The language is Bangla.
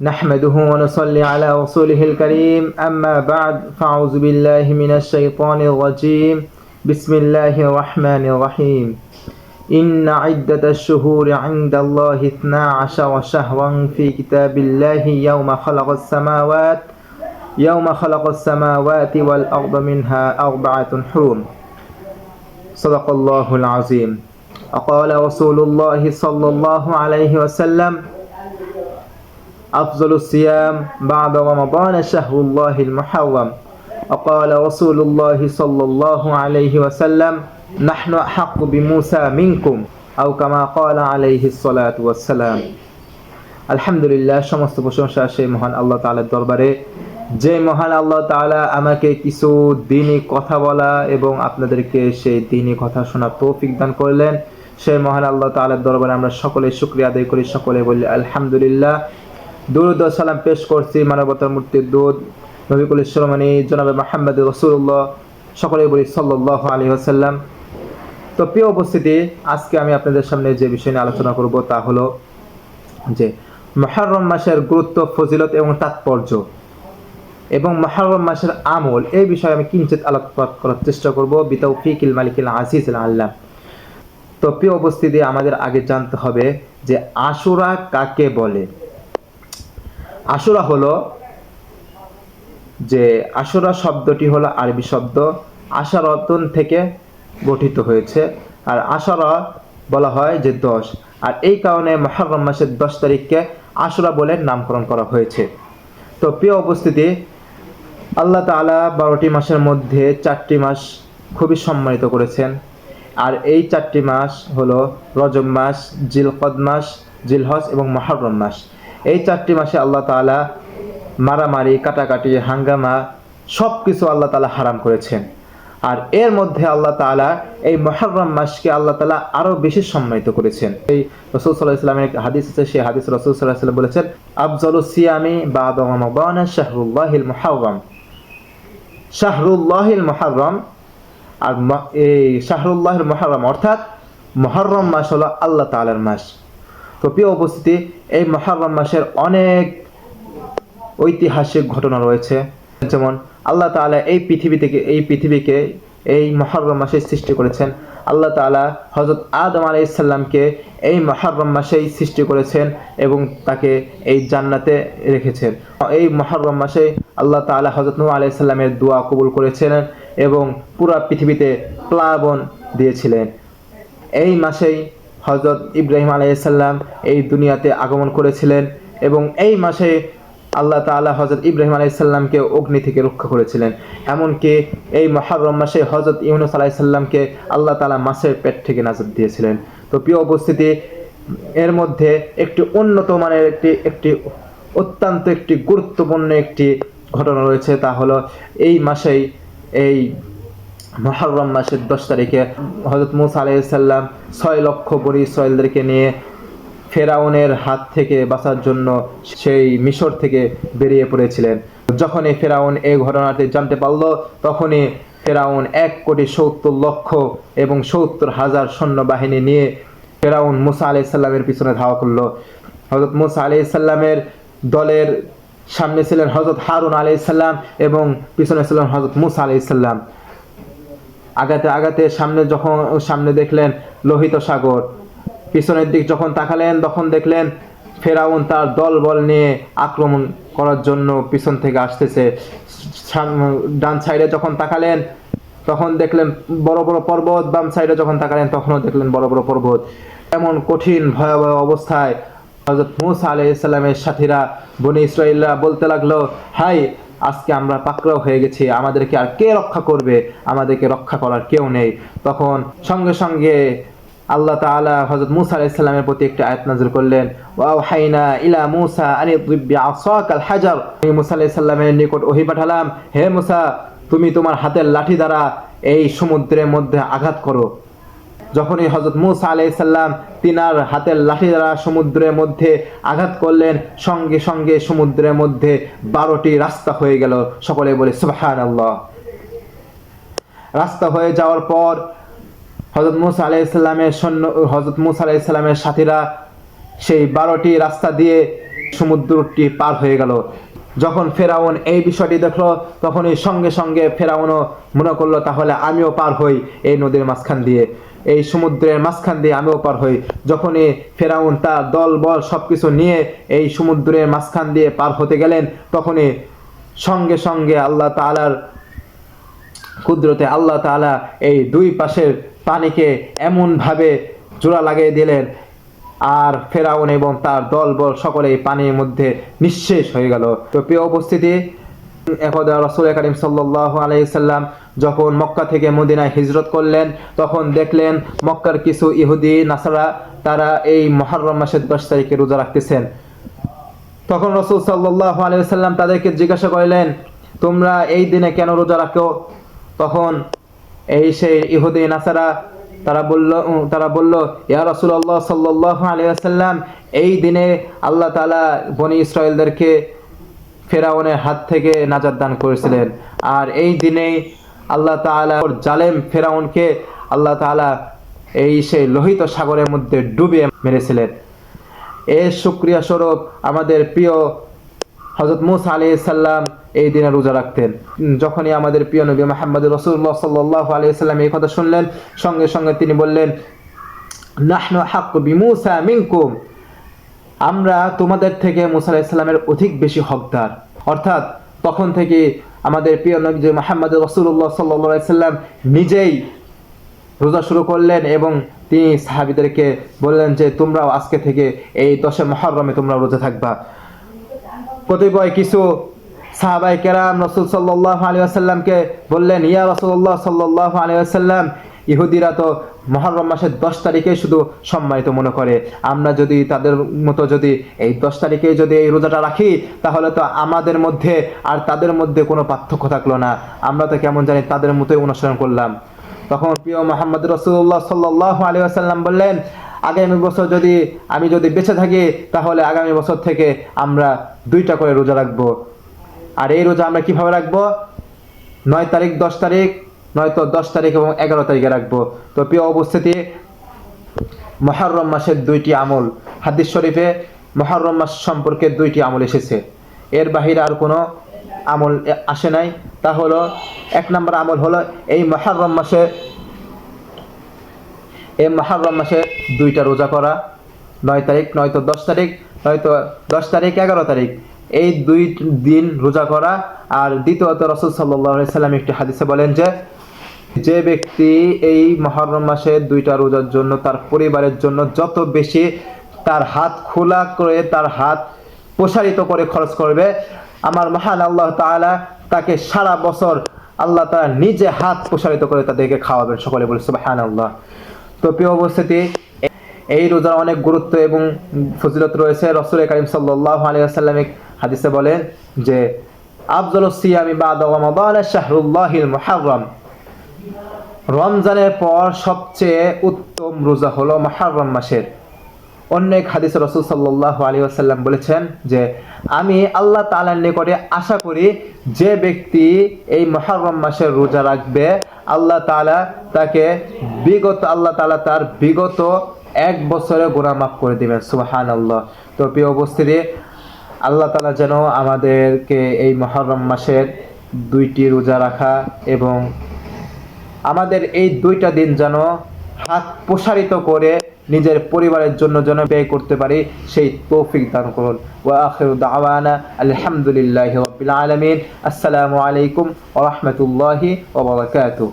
نحمده ونصلي على رسوله الكريم. أما بعد فأعوذ بالله من الشيطان الرجيم. بسم الله الرحمن الرحيم. إن عدة الشهور عند الله اثنا عشر شهرا في كتاب الله يوم خلق السماوات يوم خلق السماوات والأرض منها أربعة حرم صدق الله العظيم. وقال رسول الله صلى الله عليه وسلم أفضل الصيام بعد رمضان شهر الله المحرم وقال رسول الله صلى الله عليه وسلم نحن أحق بموسى منكم أو كما قال عليه الصلاة والسلام আলহামদুলিল্লাহ সমস্ত প্রশংসা সেই মহান আল্লাহ তাআলার দরবারে যে মহান আল্লাহ তাআলা আমাকে কিছু দিনই কথা বলা এবং আপনাদেরকে সেই দিনই কথা শোনার তৌফিক দান করলেন সেই মহান আল্লাহ তাআলার দরবারে আমরা সকলে শুকরিয়া আদায় করি সকলে বলি আলহামদুলিল্লাহ দুরুদ সালাম পেশ করছি, মানবতার মূর্তির দুধ। নবিকুল ইসলামানি জনাবে মাহমদ রসুল্লাহ সকলে বলি সাল্লাহ আলী আসাল্লাম তো প্রিয় উপস্থিতি, আজকে আমি আপনাদের সামনে যে বিষয় নিয়ে আলোচনা করব তা হলো যে মহরম মাসের গুরুত্ব, ফজিলত এবং তাৎপর্য এবং মহরম মাসের আমল, এই বিষয়ে আমি কিঞ্চিত আলোকপাত করার চেষ্টা করব। বিতাউ ফিকিল মালিকিল আজিজ আল্লাহ তো প্রিয় উপস্থিতি, আমাদের আগে জানতে হবে যে আশুরা কাকে বলে? আশুরা হলো যে আশুরা শব্দটি হলো আরবি শব্দ, আশারতন থেকে গঠিত হয়েছে। আর আশারা বলা হয় যে দশ। আর এই কারণে মহরম মাসের দশ তারিখকে আশুরা বলে নামকরণ করা হয়েছে। তো প্রিয় উপস্থিতি, আল্লাহ তালা বারোটি মাসের মধ্যে চারটি মাস খুবই সম্মানিত করেছেন। আর এই চারটি মাস হলো রজব মাস, জিলকদ মাস, জিলহজ এবং মহরম মাস। এই চারটি মাসে আল্লাহ তালা মারামারি, কাটাকাটি, হাঙ্গামা সব কিছু আল্লাহ তালা হারাম করেছেন। আর এর মধ্যে আল্লাহ তালা এই মহরম মাসকে আল্লাহ তালা আরও বেশি সম্মানিত করেছেন। এই রসুল সাল্লাহ ইসলামের হাদিস আছে, সেই হাদিস রসুল সাল্লাহ সাল্লাম বলেছেন, আফজল সিয়ামি বা শাহরুল্লাহিল মহরম শাহরুল্লাহিল মহরম আর এই শাহরুল্লাহিল মহরম অর্থাৎ মহরম মাস হলো আল্লাহ তালার মাস। তো প্রিয় উপস্থিতি, এই মহরম মাসের অনেক ঐতিহাসিক ঘটনা রয়েছে। যেমন আল্লাহ তালা এই পৃথিবী থেকে, এই পৃথিবীকে এই মহরম মাসে সৃষ্টি করেছেন। আল্লাহ তালা হজরত আদম আলাইসাল্লামকে এই মহরম মাসেই সৃষ্টি করেছেন এবং তাকে এই জান্নাতে রেখেছেন। এই মহরম মাসে আল্লাহ তালা হজরত নু আলাইসাল্লামের দোয়া কবুল করেছিলেন এবং পুরা পৃথিবীতে প্লাবন দিয়েছিলেন। এই মাসেই হজরত ইব্রাহিম আলাইসাল্লাম এই দুনিয়াতে আগমন করেছিলেন এবং এই মাসে আল্লাহ তালা হজরত ইব্রাহিম আলাইসাল্লামকে অগ্নি থেকে রক্ষা করেছিলেন। এমনকি এই মহারম মাসে হজরত ইউনুস আলাইসাল্লামকে আল্লাহ তালা মাসের পেট থেকে নাজর দিয়েছিলেন। তো প্রিয় উপস্থিতি, এর মধ্যে একটি উন্নত মানের একটি একটি অত্যন্ত একটি গুরুত্বপূর্ণ একটি ঘটনা রয়েছে, তা হলো এই মাসেই এই মহরম মাসের দশ তারিখে হজরত মুসা আলাইসাল্লাম ছয় লক্ষ বড়ি ইসরায়েলদেরকে নিয়ে ফেরাউনের হাত থেকে বাঁচার জন্য সেই মিশর থেকে বেরিয়ে পড়েছিলেন। যখনই ফেরাউন এই ঘটনাটি জানতে পারল, তখনই ফেরাউন এক কোটি সত্তর লক্ষ এবং সত্তর হাজার সৈন্যবাহিনী নিয়ে ফেরাউন মুসা আলাইসাল্লামের পিছনে ধাওয়া করল। হজরত মুসা আলাইসাল্লামের দলের সামনে ছিলেন হজরত হারুন আলাইসাল্লাম এবং পিছনে ছিলেন হজরত মুসা আলাইসাল্লাম আগাতে আগাতে সামনে যখন, সামনে দেখলেন লোহিত সাগর। পিছনের দিক যখন তাকালেন, তখন দেখলেন ফেরাউন তার দল বল নিয়ে আক্রমণ করার জন্য পিছন থেকে আসতেছে। ডান সাইডে যখন তাকালেন, তখন দেখলেন বড় বড় পর্বত, বাম সাইডে যখন তাকালেন, তখনও দেখলেন বড় বড় পর্বত। এমন কঠিন, ভয়াবহ অবস্থায় হজরত মুসা আলাই ইসলামের সাথীরা বনি ইসরায়েলরা বলতে লাগল, হাই আজকে আমরা পাকড়াও হয়ে গেছি, আমাদেরকে আর কে রক্ষা করবে? আমাদেরকে রক্ষা করার কেউ নেই। তখন সঙ্গে সঙ্গে আল্লাহ তাআলা হযরত মুসা আলাইহিস সালামের প্রতি একটি আয়াত নাযিল করলেন, ওয়া হাইনা ইলা মুসা আনি আসাকাল হাজার। আমি মুসা আলাইহিস সালামের নিকট ওহী পাঠালাম, হে মুসা, তুমি তোমার হাতের লাঠি দ্বারা এই সমুদ্রের মধ্যে আঘাত করো। যখনই হজরত মুসা আলাইসাল্লাম তিনার হাতের লাঠি দ্বারা সমুদ্রের মধ্যে আঘাত করলেন, সঙ্গে সঙ্গে সমুদ্রের মধ্যে বারোটি রাস্তা হয়ে গেল। সকলে বলে সুবাহান আল্লাহ রাস্তা হয়ে যাওয়ার পর হজরত মুসা আলাইসাল্লামের সৈন্য হজরত মুসা আলাইসাল্লামের সাথীরা সেই বারোটি রাস্তা দিয়ে সমুদ্রটি পার হয়ে গেল। যখন ফেরাউন এই বিষয়টি দেখল, তখনই সঙ্গে সঙ্গে ফেরাউনও মনে করল, তাহলে আমিও পার হই এই নদীর মাঝখান দিয়ে। এই সমুদ্রের মাঝখান দিয়ে আমিও পার হই। যখনই ফেরাউন তার দল, বল সবকিছু নিয়ে এই সমুদ্রের মাঝখান দিয়ে পার হতে গেলেন, তখনই সঙ্গে সঙ্গে আল্লাহ তাআলার কুদরতে আল্লাহ তাআলা এই দুই পাশের পানিকে এমনভাবে জোড়া লাগিয়ে দিলেন। আর ফেরাউন এবং তার দলবল সকলেই পানির মধ্যে নিঃশেষ হয়ে গেল। তো প্রিয় উপস্থিতি করিম সাল্লাহ আলাইসাল্লাম যখন মক্কা থেকে মদিনায় হিজরত করলেন, তখন দেখলেন মক্কার কিছু ইহুদি, নাসারা, তারা এই মহরম মাসের দশ তারিখে রোজা রাখতেছেন। তখন রসুল সাল্লাহ আলাইসাল্লাম তাদেরকে জিজ্ঞাসা করলেন, তোমরা এই দিনে কেন রোজা রাখো? তখন এই সেই ইহুদি, নাসারা, তারা বলল তারা বলল, ইয়া রাসূলুল্লাহ সাল্লাল্লাহু আলাইহি ওয়াসাল্লাম এই দিনে আল্লাহ তাআলা বনি ইসরায়েলদেরকে ফেরাউনের হাত থেকে নাজাত দান করেছিলেন। আর এই দিনেই আল্লাহ তাআলা জালেম ফেরাউনকে আল্লাহ তাআলা এই সেই লোহিত সাগরের মধ্যে ডুবিয়ে মেরেছিলেন। এর শুক্রিয়া স্বরূপ আমাদের প্রিয় হজরত মুসা আলি সাল্লাম এই দিনে রোজা রাখতেন। যখনই আমাদের প্রিয় নবী মাহমদ রসুল্লাহ সাল্লাহ আলি সাল্লাম এই কথা শুনলেন, সঙ্গে সঙ্গে তিনি বললেন, নাহনু হাক্ক বিমুসা মিনকুম। আমরা তোমাদের থেকে মুসা আলাইসাল্লামের অধিক বেশি হকদার। অর্থাৎ তখন থেকে আমাদের প্রিয় নবী যে মোহাম্মদ রসুল্লাহ সাল্লাহ সাল্লাম নিজেই রোজা শুরু করলেন এবং তিনি সাহাবিদেরকে বললেন যে, তোমরাও আজকে থেকে এই দশে মহরমে তোমরা রোজা থাকবা। কতিপয় কিছু সাহাবাই কেরাম রসুল সাল্লাহ আলী আসাল্লামকে বললেন, ইয়া রসুল্লাহ সাল্লাহ আলী আসাল্লাম ইহুদিরা তো মহরম মাসের দশ তারিখে শুধু সম্মানিত মনে করে। আমরা যদি তাদের মতো যদি এই দশ তারিখে যদি এই রোজাটা রাখি, তাহলে তো আমাদের মধ্যে আর তাদের মধ্যে কোনো পার্থক্য থাকল না। আমরা তো কেমন জানি তাদের মতোই অনুসরণ করলাম। তখন প্রিয় মোহাম্মদ রসুল্লাহ সাল্লাহ আলী আসাল্লাম বললেন, আগামী বছর যদি আমি যদি বেঁচে থাকি, তাহলে আগামী বছর থেকে আমরা দুইটা করে রোজা রাখব। আর এই রোজা আমরা কীভাবে রাখব? নয় তারিখ, দশ তারিখ নয়তো দশ তারিখ এবং এগারো তারিখে রাখব। তো প্রিয় উপস্থিতি, মহরম মাসের দুইটি আমল। হাদিস শরীফে মহরম মাস সম্পর্কে দুইটি আমল এসেছে। এর বাহিরে আর কোনো আমল আসে নাই। তা হলো, এক নম্বর আমল হলো এই মহরম মাসে, এই মহরম মাসে দুইটা রোজা করা। নয় তারিখ, নয়তো দশ তারিখ, নয়তো দশ তারিখ, এগারো তারিখ। এই দুই দিন রোজা করা। আর দ্বিতীয়ত রসুল সাল্লাহ সাল্লাম একটি হাদিসে বলেন যে যে ব্যক্তি এই মহরম মাসে দুইটা রোজার জন্য তার পরিবারের জন্য যত বেশি তার হাত খোলা করে তার হাত প্রসারিত করে খরচ করবে, আমার মহান আল্লাহ তাআলা তাকে সারা বছর আল্লাহ তাআলা নিজে হাত প্রসারিত করে তাদেরকে খাওয়াবেন। সকলে বলে সুবহান আল্লাহ তো প্রিয় উপস্থিতি, এই রোজার অনেক গুরুত্ব এবং ফজিলত রয়েছে। রসুল করিম সাল্লাহ আলিয়াল্লাম হাদিসে বলেন যে আফজল সিয়ামি রমাদান শাহরুল্লাহিল মুহাররম। রমজানের পর সবচেয়ে উত্তম রোজা হলো মহারম মাসের। অন্য এক হাদিস রসুল সাল্লাহ আলী আসাল্লাম বলেছেন যে, আমি আল্লাহ তালার নিকটে আশা করি যে ব্যক্তি এই মহারম মাসের রোজা রাখবে, আল্লাহ তালা তাকে বিগত, আল্লাহ তালা তার বিগত এক বছরে গোনা মাফ করে দিবেন সুবাহান আল্লাহ তো প্রিয় উপস্থিতি, আল্লাহ তালা যেন আমাদেরকে এই মহরম মাসের দুইটি রোজা রাখা এবং আমাদের এই দুইটা দিন যেন হাত প্রসারিত করে নিজের পরিবারের জন্য যেন ব্যয় করতে পারি, সেই তৌফিক দান করুন। ওয়া আখিরু দাওয়ানা আলহামদুলিল্লাহ আলামিন। আসসালামু আলাইকুম ওয়া রাহমাতুল্লাহি ওয়া বারাকাতুহু।